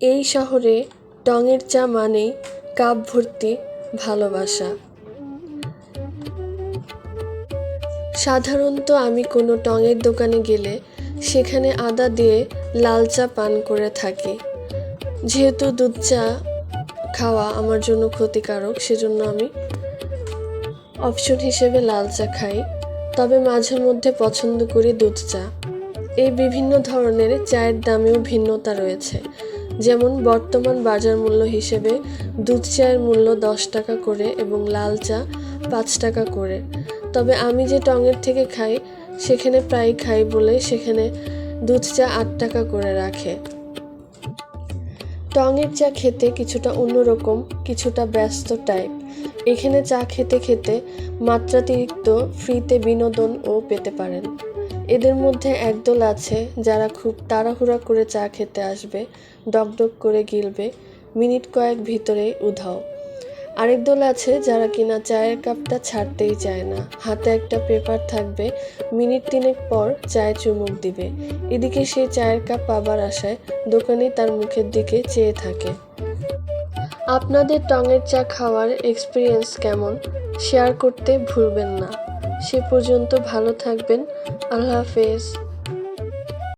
এই শহরে টঙের চা মানেই কাপ ভর্তি ভালোবাসা। সাধারণত আমি কোনো টঙের দোকানে গেলে সেখানে আদা দিয়ে লাল চা পান করে থাকি। যেহেতু দুধ চা খাওয়া আমার জন্য ক্ষতিকারক, সেজন্য আমি অপশন হিসেবে লাল চা খাই। তবে মাঝে মধ্যে পছন্দ করি দুধ চা। এই বিভিন্ন ধরনের চায়ের দামেও ভিন্নতা রয়েছে। যেমন বর্তমান বাজার মূল্য হিসেবে দুধ চায়ের মূল্য দশ টাকা করে এবং লাল চা পাঁচ টাকা করে। তবে আমি যে টঙের থেকে খাই, সেখানে প্রায় খাই বলে সেখানে দুধ চা আট টাকা করে রাখে। টঙের চা খেতে কিছুটা অন্যরকম, কিছুটা ব্যস্ত টাইপ এখানে চা খেতে খেতে মাত্রাতিরিক্ত ফ্রিতে বিনোদনও পেতে পারেন। এদের মধ্যে একদল আছে যারা খুব তাড়াহুড়া করে চা খেতে আসবে, ডকডক করে গিলবে, মিনিট কয়েক ভিতরে উধাও। আরেক দল আছে যারা কিনা চায়ের কাপটা ছাড়তেই চায় না। হাতে একটা পেপার থাকবে, মিনিট তিনেক পর চায়ে চুমুক দিবে। এদিকে সে চায়ের কাপ পাবার আশায় দোকানি তার মুখের দিকে চেয়ে থাকে। আপনাদের টঙের চা খাওয়ার এক্সপিরিয়েন্স কেমন? শেয়ার করতে ভুলবেন না। সে পর্যন্ত ভালো থাকবেন। আল্লাহ হাফেজ।